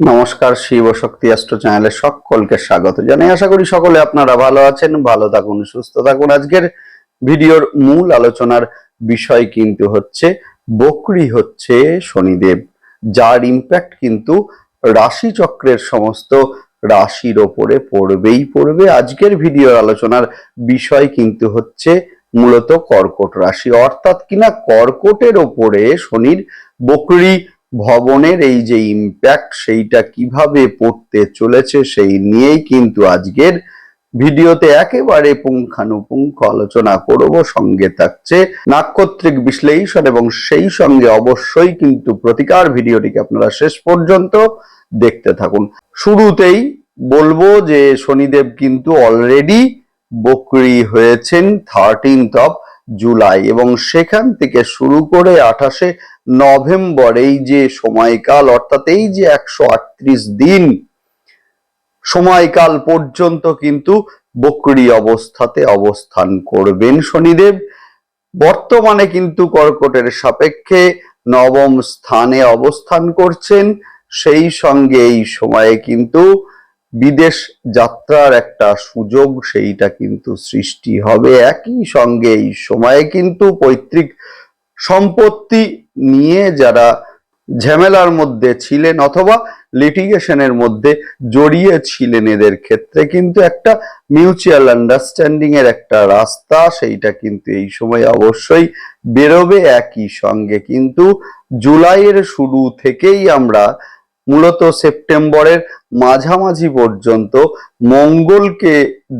নমস্কার, শিব শক্তি অ্যাস্ট্রো চ্যানেলে সকলকে স্বাগত জানাই। আশা করি সকলে আপনারা ভালো আছেন, ভালো থাকুন, সুস্থ থাকুন। আজকের ভিডিওর মূল আলোচনার বিষয় কিন্তু হচ্ছে, বকরি হচ্ছে শনিদেব, যার ইম্প্যাক্ট কিন্তু রাশি চক্রের সমস্ত রাশির ওপরে পড়বেই পড়বে। আজকের ভিডিওর আলোচনার বিষয় কিন্তু হচ্ছে মূলত কর্কট রাশি। অর্থাৎ কিনা কর্কটের ওপরে শনির বকরি ভবনের এই যে ইম্প্যাক্ট সেইটা কীভাবে পড়তে চলেছে সেই নিয়েই কিন্তু আজকের ভিডিওতে একেবারে পুঙ্খানুপুঙ্খ আলোচনা করব। সঙ্গে থাকছে নাক্ষত্রিক বিশ্লেষণ এবং সেই সঙ্গে অবশ্যই কিন্তু প্রতিকার ভিডিওটিকে আপনারা শেষ পর্যন্ত দেখতে থাকুন। শুরুতেই বলব যে শনিদেব কিন্তু অলরেডি বকরি হয়েছেন থার্টিনথ অফ জুলাই এবং সেখান থেকে শুরু করে আঠাশে নভেম্বর এই যে সময়কাল, অর্থাৎ এই যে একশো আটত্রিশ দিন, সময়কাল পর্যন্ত কিন্তু বকরি অবস্থাতে অবস্থান করবেন শনিদেব। বর্তমানে কিন্তু কর্কটের সাপেক্ষে নবম স্থানে অবস্থান করছেন। সেই সঙ্গে এই সময়ে কিন্তু বিদেশ যাত্রার একটা সুযোগ সেইটা কিন্তু সৃষ্টি হবে। একই সঙ্গে এই সময়ে কিন্তু পৈতৃক সম্পত্তি নিয়ে যারা ঝামেলার মধ্যে ছিলেন অথবা লিটিগেশনের মধ্যে জড়িয়ে ছিলেন, এদের ক্ষেত্রে কিন্তু একটা মিউচুয়াল আন্ডারস্ট্যান্ডিং এর একটা রাস্তা সেইটা কিন্তু এই সময় অবশ্যই বেরোবে। একই সঙ্গে কিন্তু জুলাইয়ের শুরু থেকেই আমরা মূলত সেপ্টেম্বরের মাঝামাঝি পর্যন্ত মঙ্গলকে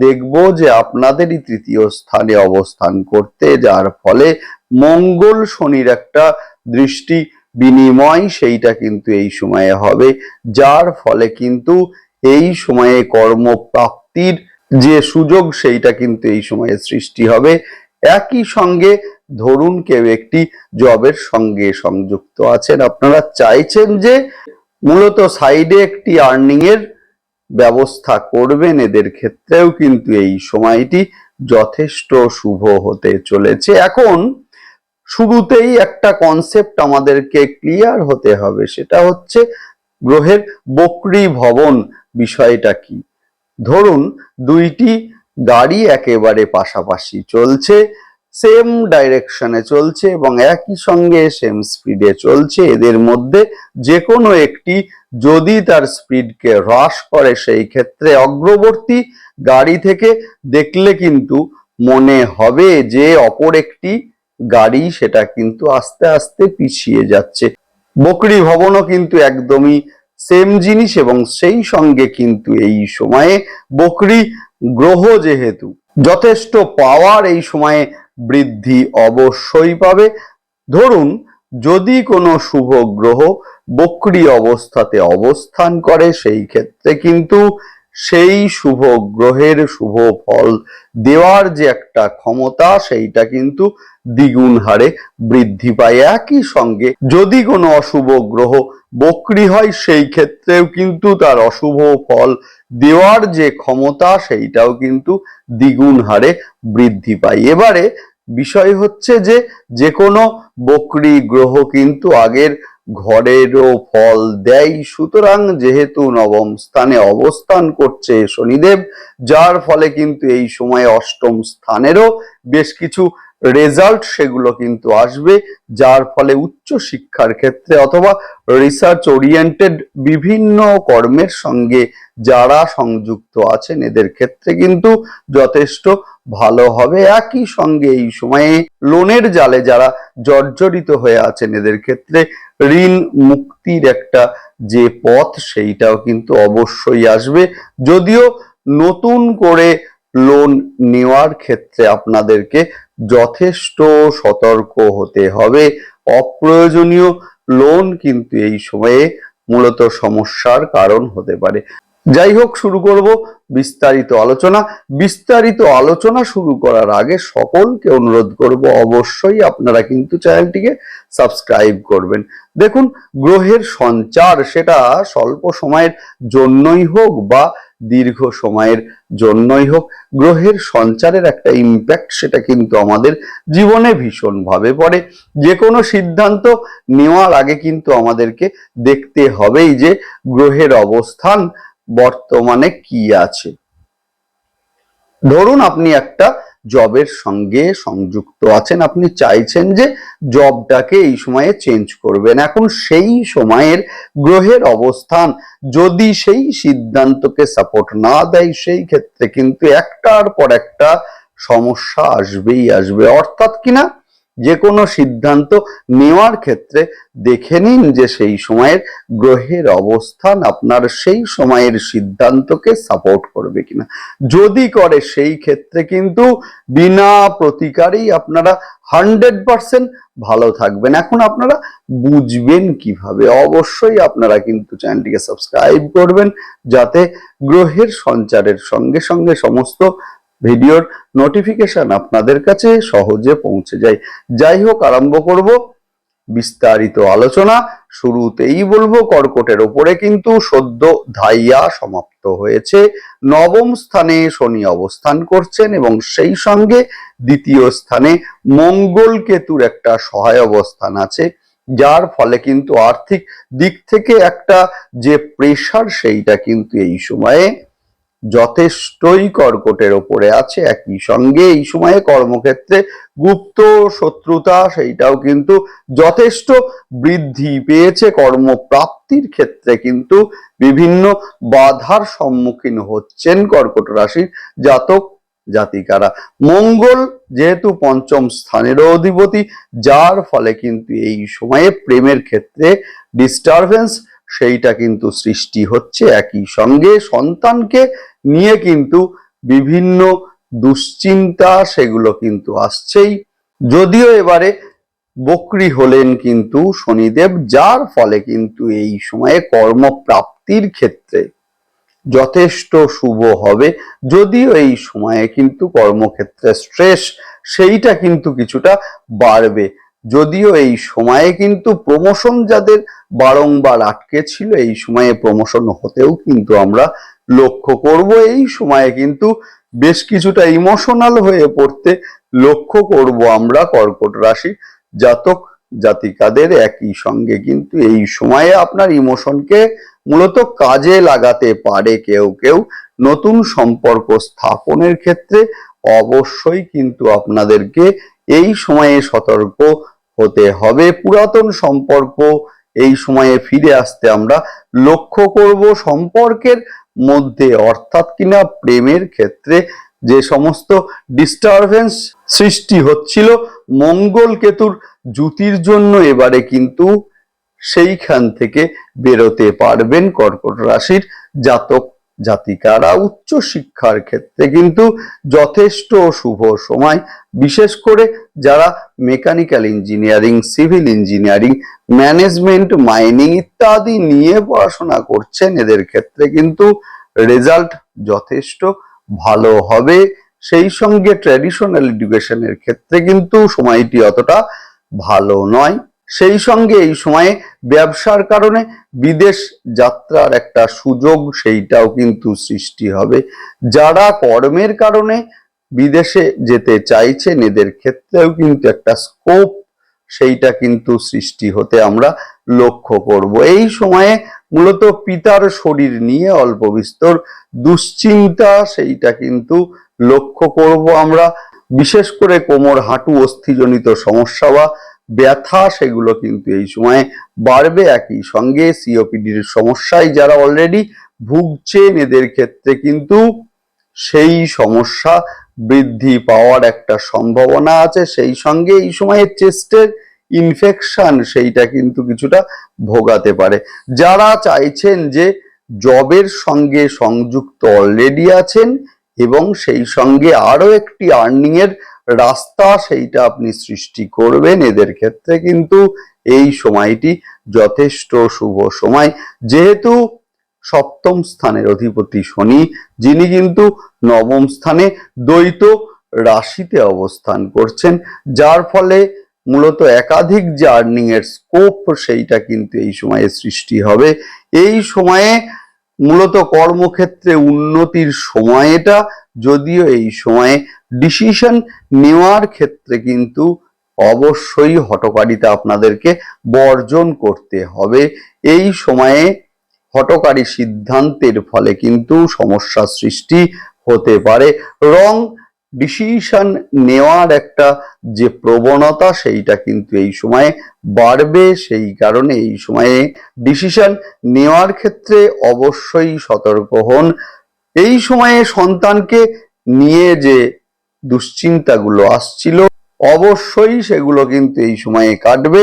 দেখব যে আপনাদেরই তৃতীয় স্থানে অবস্থান করতে, যার ফলে মঙ্গল শনির একটা দৃষ্টি বিনিময় সেইটা কিন্তু এই সময়ে হবে, যার ফলে কিন্তু এই সময়ে কর্মপ্রাপ্তির যে সুযোগ সেইটা কিন্তু এই সময়ে সৃষ্টি হবে। একই সঙ্গে ধরুন কেউ একটি জবের সঙ্গে সংযুক্ত আছেন, আপনারা চাইছেন যে মূলত সাইডে একটি আর্নিং এর ব্যবস্থা করবেন এদের ক্ষেত্রেও কিন্তু এই সময়টি যথেষ্ট শুভ হতে চলেছে। এখন শুরুতেই একটা কনসেপ্ট আমাদেরকে ক্লিয়ার হতে হবে, সেটা হচ্ছে গ্রহের বক্রি ভবন বিষয়টা কি? ধরুন দুইটি গাড়ি একেবারে পাশাপাশি চলছে সেম ডাইরেকশনে চলছে এবং একই সঙ্গে সেম স্পিডে চলছে। এদের মধ্যে যে কোনো একটি যদি তার স্পিডকে হ্রাস করে, সেই ক্ষেত্রে অগ্রবর্তী গাড়ি থেকে দেখলে কিন্তু মনে হবে যে অপর একটি গাড়ি সেটা কিন্তু আস্তে আস্তে পিছিয়ে যাচ্ছে। বকরি ভবনও কিন্তু একদমই সেম জিনিস এবং সেই সঙ্গে কিন্তু এই সময়ে বকরি গ্রহ যেহেতু যথেষ্ট পাওয়ার এই সময়ে বৃদ্ধি অবশ্যই পাবে। ধরুন, যদি কোনো শুভ গ্রহ বক্রি অবস্থাতে অবস্থান করে, সেই ক্ষেত্রে কিন্তু সেই শুভ গ্রহের শুভ ফল দেওয়ার যে একটা ক্ষমতা, সেইটা কিন্তু দ্বিগুণ হারে বৃদ্ধি পায় একই সঙ্গে। যদি কোনো অশুভ গ্রহ বক্রি হয়, সেই ক্ষেত্রেও কিন্তু তার অশুভ ফল দেওয়ার যে ক্ষমতা, সেইটাও কিন্তু দ্বিগুণ হারে বৃদ্ধি পায়। এবারে বিষয় হচ্ছে যে যে কোনো বকরি গ্রহ কিন্তু আগের ঘরেরও ফল দেয়। সুতরাং যেহেতু নবম স্থানে অবস্থান করছে শনিদেব, যার ফলে কিন্তু এই সময়ে অষ্টম স্থানেরও বেশ কিছু রেজাল্ট সেগুলো কিন্তু আসবে, যার ফলে উচ্চ শিক্ষার ক্ষেত্রে অথবা রিসার্চ ওরিয়েন্টেড বিভিন্ন কর্মের সঙ্গে যারা সংযুক্ত আছেন, এদের ক্ষেত্রে কিন্তু যথেষ্ট ভালো হবে। একই সঙ্গে এই সময়ে লোনের জালে যারা জর্জরিত হয়ে আছেন, এদের ক্ষেত্রে ঋণ মুক্তির একটা যে পথ, সেইটাও কিন্তু অবশ্যই আসবে। যদিও নতুন করে লোন নেওয়ার ক্ষেত্রে আপনাদেরকে যথেষ্ট সতর্ক হতে হবে। অপ্রয়োজনীয় লোন কিন্তু এই সময়ে মূলত সমস্যার কারণ হতে পারে। যাই হোক, শুরু করব বিস্তারিত আলোচনা। বিস্তারিত আলোচনা শুরু করার আগে সকলকে অনুরোধ করব, অবশ্যই আপনারা কিন্তু চ্যানেলটিকে সাবস্ক্রাইব করবেন। দেখুন, গ্রহের সঞ্চার সেটা স্বল্প সময়ের জন্যই হোক বা দীর্ঘ সময়ের জন্যই হোক, গ্রহের সঞ্চারের একটা ইম্প্যাক্ট সেটা কিন্তু আমাদের জীবনে ভীষণভাবে পড়ে। যে কোনো সিদ্ধান্ত নেওয়ার আগে কিন্তু আমাদেরকে দেখতে হবেই যে গ্রহের অবস্থান বর্তমানে কি আছে। ধরুন আপনি একটা জবের সঙ্গে সংযুক্ত আছেন। আপনি চাইছেন যে জবটাকে এই সময়ে চেঞ্জ করবেন। এখন সেই সময়ের গ্রহের অবস্থান, যদি সেই সিদ্ধান্তকে সাপোর্ট না দেয়, সেই ক্ষেত্রে কিন্তু একটার পর একটা সমস্যা আসবেই আসবে। অর্থাৎ কিনা যে কোনো সিদ্ধান্ত নেওয়ার ক্ষেত্রে দেখে নিন যে সেই সময়ের গ্রহের অবস্থান আপনার সেই সময়ের সিদ্ধান্তকে সাপোর্ট করবে কিনা। যদি করে সেই ক্ষেত্রে কিন্তু বিনা প্রতিকারেই আপনারা হান্ড্রেড পার্সেন্ট ভালো থাকবেন। এখন আপনারা বুঝবেন কীভাবে। অবশ্যই আপনারা কিন্তু চ্যানেলটিকে সাবস্ক্রাইব করবেন যাতে গ্রহের সঞ্চারের সঙ্গে সঙ্গে সমস্ত ভিডিওর নোটিফিকেশন আপনাদের কাছে সহজে পৌঁছে যায়। যাই হোক, আরম্ভ করব। বিস্তারিত আলোচনা। শুরুতেই বলব, কর্কটের ওপরে কিন্তু সদ্য ধাইয়া সমাপ্ত হয়েছে। নবম স্থানে শনি অবস্থান করছেন এবং সেই সঙ্গে দ্বিতীয় স্থানে মঙ্গল কেতুর একটা সহায় অবস্থান আছে, যার ফলে কিন্তু আর্থিক দিক থেকে একটা যে প্রেশার সেইটা কিন্তু এই সময়ে যথেষ্টই কর্কটের ওপরে আছে, একই সঙ্গে এই সময়ে কর্মক্ষেত্রে গুপ্ত শত্রুতা, সেইটাও কিন্তু যথেষ্ট বৃদ্ধি পেয়েছে। কর্মপ্রাপ্তির ক্ষেত্রে কিন্তু বিভিন্ন বাধার সম্মুখীন হচ্ছেন কর্কট রাশির জাতক জাতিকারা। মঙ্গল যেহেতু পঞ্চম স্থানেরও অধিপতি, যার ফলে কিন্তু এই সময়ে প্রেমের ক্ষেত্রে ডিস্টারবেন্স সেইটা কিন্তু সৃষ্টি হচ্ছে একই সঙ্গে সন্তানকে নিয়ে কিন্তু বিভিন্ন দুশ্চিন্তা সেগুলো কিন্তু আসছেই। যদিও এবারে বকরি হলেন কিন্তু শনিদেব, যার ফলে কিন্তু এই সময়ে কর্মপ্রাপ্তির ক্ষেত্রে যথেষ্ট শুভ হবে। যদিও এই সময়ে কিন্তু কর্মক্ষেত্রে স্ট্রেস সেইটা কিন্তু কিছুটা বাড়বে। যদিও এই সময়ে কিন্তু প্রমোশন যাদের বারংবার আটকে ছিল এই সময়ে প্রমোশন হতেও কিন্তু আমরা লক্ষ্য করব। এই সময়ে কিন্তু বেশ কিছুটা ইমোশনাল হয়ে পড়তে লক্ষ্য করব আমরা কর্কট রাশি জাতক জাতিকাদের একই সঙ্গে। কিন্তু এই সময়ে আপনার ইমোশনকে মূলত কাজে লাগাতে পারে কেউ কেউ। নতুন সম্পর্ক স্থাপনের ক্ষেত্রে অবশ্যই কিন্তু আপনাদেরকে এই সময়ে সতর্ক হতে হবে। পুরাতন সম্পর্ক এই সময়ে ফিরে আসতে আমরা লক্ষ্য করব সম্পর্কের মধ্যে, অর্থাৎ কিনা প্রেমের ক্ষেত্রে যে সমস্ত ডিস্টারবেন্স সৃষ্টি হচ্ছিল, মঙ্গল কেতুর জুতির জন্য এবারে কিন্তু সেইখান থেকে বেরোতে পারবেন কর্কট রাশির জাতক। জাতিকারা উচ্চ শিক্ষার ক্ষেত্রে কিন্তু যথেষ্ট শুভ সময়। বিশেষ করে যারা mechanical engineering civil engineering management mining ইত্যাদি নিয়ে পড়াশোনা করছেন, এদের ক্ষেত্রে কিন্তু রেজাল্ট যথেষ্ট ভালো হবে। সেই সঙ্গে ট্র্যাডিশনাল এডুকেশনের ক্ষেত্রে কিন্তু সময়টি অতটা ভালো নয়। সেই সঙ্গে এই সময়ে ব্যবসার কারণে বিদেশ যাত্রার একটা সুযোগ সেইটাও কিন্তু সৃষ্টি হবে। যারা কর্মের কারণে বিদেশে যেতে চাইছেন, এদের ক্ষেত্রেও কিন্তু একটা স্কোপ সেইটা কিন্তু সৃষ্টি হতে আমরা লক্ষ্য করব। এই সময়ে মূলত পিতার শরীর নিয়ে অল্প বিস্তর দুশ্চিন্তা সেইটা কিন্তু লক্ষ্য করব আমরা। বিশেষ করে কোমর হাঁটু অস্থিজনিত সমস্যা বা ব্যথা, সেগুলো কিন্তু এই সময়ে বাড়বে একই সঙ্গে। সিওপিডির সমস্যায় যারা অলরেডি ভুগছেন, এদের ক্ষেত্রে কিন্তু সেই সমস্যা বৃদ্ধি পাওয়ার একটা সম্ভাবনা আছে। সেই সঙ্গে এই সময়ে চেস্টের ইনফেকশন সেইটা কিন্তু কিছুটা ভোগাতে পারে। যারা চাইছেন যে জবের সঙ্গে সংযুক্ত অলরেডি আছেন এবং সেই সঙ্গে আরও একটি আর্নিং এর রাস্তা সেইটা আপনি সৃষ্টি করবেন। এদের ক্ষেত্রে কিন্তু এই সময়টি যথেষ্ট শুভ সময়। যেহেতু সপ্তম স্থানের অধিপতি শনি, যিনি কিন্তু নবম স্থানে দ্বৈত রাশিতে অবস্থান করছেন, যার ফলে মূলত একাধিক যে আর্নিং এর স্কোপ সেইটা কিন্তু এই সময়ে সৃষ্টি হবে। এই সময়ে মূলত কর্মক্ষেত্রে উন্নতির সময় এটা, যদিও এই সময়ে ডিসিশন নেওয়ার ক্ষেত্রে কিন্তু অবশ্যই হটকারিতা আপনাদেরকে বর্জন করতে হবে। এই সময়ে হটকারী সিদ্ধান্তের ফলে কিন্তু সমস্যা সৃষ্টি হতে পারে। রং ডিসিশন নেওয়ার একটা যে প্রবণতা সেইটা কিন্তু এই সময়ে বাড়বে, সেই কারণে এই সময়ে ডিসিশন নেওয়ার ক্ষেত্রে অবশ্যই সতর্ক হন। এই সময়ে সন্তানকে নিয়ে যে দুশ্চিন্তাগুলো আসছিল, অবশ্যই সেগুলো কিন্তু এই সময়ে কাটবে।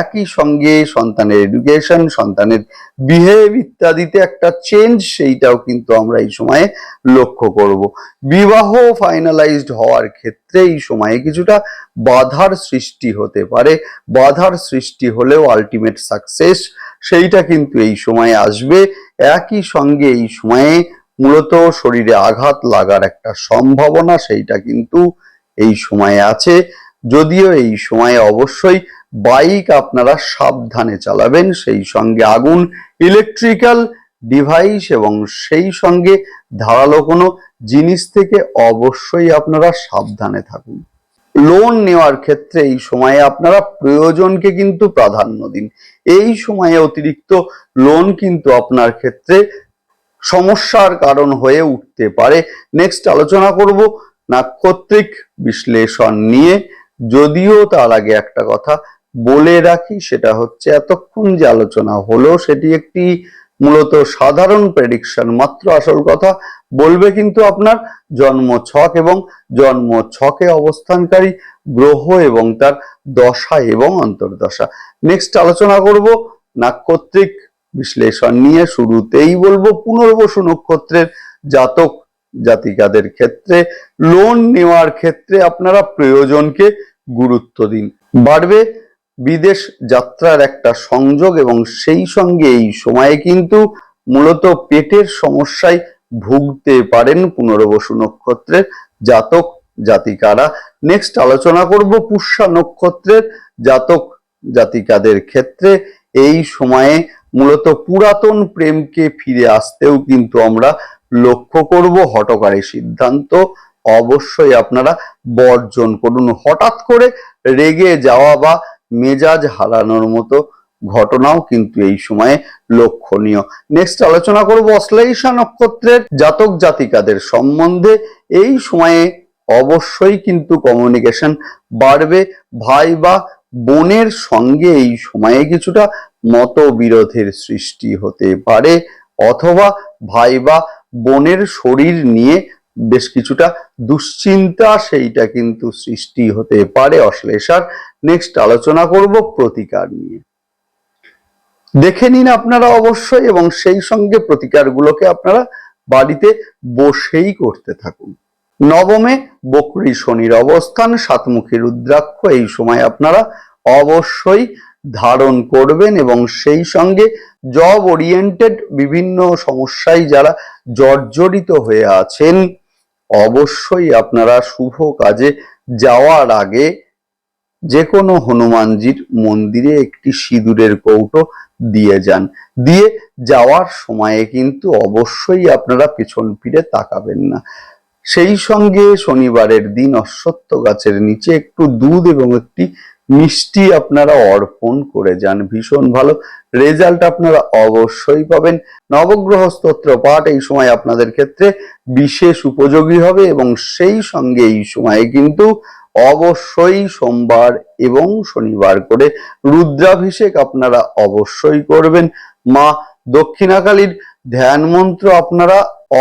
একই সঙ্গে সন্তানের এডুকেশন সন্তানের বিহেভ ইত্যাদিতে একটা চেঞ্জ সেইটাও কিন্তু আমরা এই সময়ে লক্ষ্য করব। বিবাহ ফাইনালাইজড হওয়ার ক্ষেত্রে এই সময়ে কিছুটা বাধার সৃষ্টি হতে পারে। বাধার সৃষ্টি হলেও আলটিমেট সাকসেস সেইটা কিন্তু এই সময়ে আসবে। একই সঙ্গে এই সময়ে মূলত শরীরে আঘাত লাগার একটা সম্ভাবনা সেইটা কিন্তু এই সময়ে আছে। যদিও এই সময়ে অবশ্যই বাইক আপনারা সাবধানে চালাবেন, সেই সঙ্গে আগুন ইলেকট্রিক্যাল ডিভাইস এবং সেই সঙ্গে ধারালো কোনো জিনিস থেকে অবশ্যই আপনারা সাবধানে থাকুন। লোন নেওয়ার ক্ষেত্রে এই সময়ে আপনারা প্রয়োজনকে কিন্তু প্রাধান্য দিন। এই সময়ে অতিরিক্ত লোন কিন্তু আপনার ক্ষেত্রে সমস্যার কারণ হয়ে উঠতে পারে। নেক্সট আলোচনা করব নাক্ষত্রিক বিশ্লেষণ নিয়ে। যদিও তার আগে একটা কথা বলে রাখি, সেটা হচ্ছে এতক্ষণ যে আলোচনা হলো, সেটি একটি মূলত সাধারণ প্রেডিকশন মাত্র আসল কথা বলবে কিন্তু আপনার জন্ম ছক এবং জন্ম ছকে অবস্থানকারী গ্রহ এবং তার দশা এবং অন্তর্দশা। নেক্সট আলোচনা করব, নাক্ষত্রিক বিশ্লেষণ নিয়ে। শুরুতেই বলব পুনর্বসু নক্ষত্রের জাতক জাতিকাদের ক্ষেত্রে লোন নেওয়ার ক্ষেত্রে আপনারা প্রয়োজনকে গুরুত্ব দিন। বাড়বে বিদেশ যাত্রার একটা সংযোগ এবং সেই সঙ্গে এই সময়ে কিন্তু মূলত পেটের সমস্যায় ভুগতে পারেন পুনর্বসু নক্ষত্রের জাতক, জাতিকারা। নেক্সট আলোচনা করব পুষ্যা নক্ষত্রের জাতক, জাতিকাদের ক্ষেত্রে। এই সময়ে মূলত পুরাতন প্রেমকে ফিরে আসতেও কিন্তু আমরা লক্ষ্য করব হটকারী সিদ্ধান্ত। অবশ্যই আপনারা বর্জন করুন। হঠাৎ করে রেগে যাওয়া বা মেজাজ হারানোর মতো ঘটনাও কিন্তু এই সময়ে লক্ষণীয়। নেক্সট আলোচনা করব অশ্লেষা নক্ষত্রের জাতক জাতিকাদের সম্বন্ধে। এই সময়ে অবশ্যই কিন্তু কমিউনিকেশন বাড়বে। ভাই বা বোনের সঙ্গে এই সময়ে কিছুটা মতবিরোধের সৃষ্টি হতে পারে। অথবা ভাই বা বোনের শরীর নিয়ে বেশ কিছুটা দুশ্চিন্তা সেইটা কিন্তু সৃষ্টি হতে পারে অশ্লেষার। নেক্সট আলোচনা করব প্রতিকার নিয়ে। দেখে নিন আপনারা অবশ্যই এবং সেই সঙ্গে প্রতিকারগুলোকে আপনারা বাড়িতে বসেই করতে থাকুন। নবমে বকরি শনির অবস্থান, সাতমুখী রুদ্রাক্ষ, এই সময় আপনারা অবশ্যই ধারণ করবেন এবং সেই সঙ্গে জব ওরিয়েন্টেড বিভিন্ন সমস্যায় যারা জর্জরিত হয়ে আছেন, অবশ্যই আপনারা শুভ কাজে যাওয়ার আগে যে কোনো হনুমানজির মন্দিরে একটি সিঁদুরের কৌটো দিয়ে যান। দিয়ে যাওয়ার সময়ে কিন্তু অবশ্যই আপনারা পেছন ফিরে তাকাবেন না। সেই সঙ্গে শনিবারের দিন অশ্বত্থ গাছের নিচে একটু দুধ এবং একটি মিষ্টি আপনারা অর্পণ করে যান, ভীষণ ভালো। রেজাল্ট আপনারা অবশ্যই পাবেন। নবগ্রহ স্তোত্র পাঠ এই সময় আপনাদের ক্ষেত্রে বিশেষ উপযোগী হবে এবং সেই সঙ্গে এই সময়ে কিন্তু অবশ্যই সোমবার এবং শনিবার করে রুদ্রাভিষেক আপনারা অবশ্যই করবেন। মা দক্ষিণাকালীর ধ্যান মন্ত্র আপনারা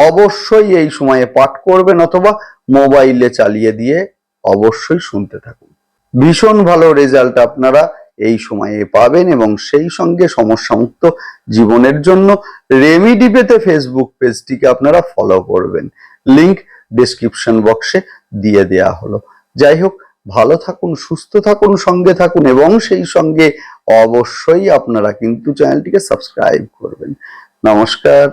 অবশ্যই এই সময়ে পাঠ করবেন অথবা মোবাইলে চালিয়ে দিয়ে অবশ্যই শুনতে থাকুন। ভীষণ ভালো রেজাল্ট আপনারা এই সময়ে পাবেন এবং সেই সঙ্গে সমস্যামুক্ত জীবনের জন্য রেমিডি পেতে ফেসবুক পেজটিকে আপনারা ফলো করবেন। লিংক ডিসক্রিপশন বক্সে দিয়ে দেয়া হলো। যাই হোক, ভালো থাকুন, সুস্থ থাকুন, সঙ্গে থাকুন এবং সেই সঙ্গে অবশ্যই আপনারা কিন্তু চ্যানেলটিকে সাবস্ক্রাইব করবেন। নমস্কার।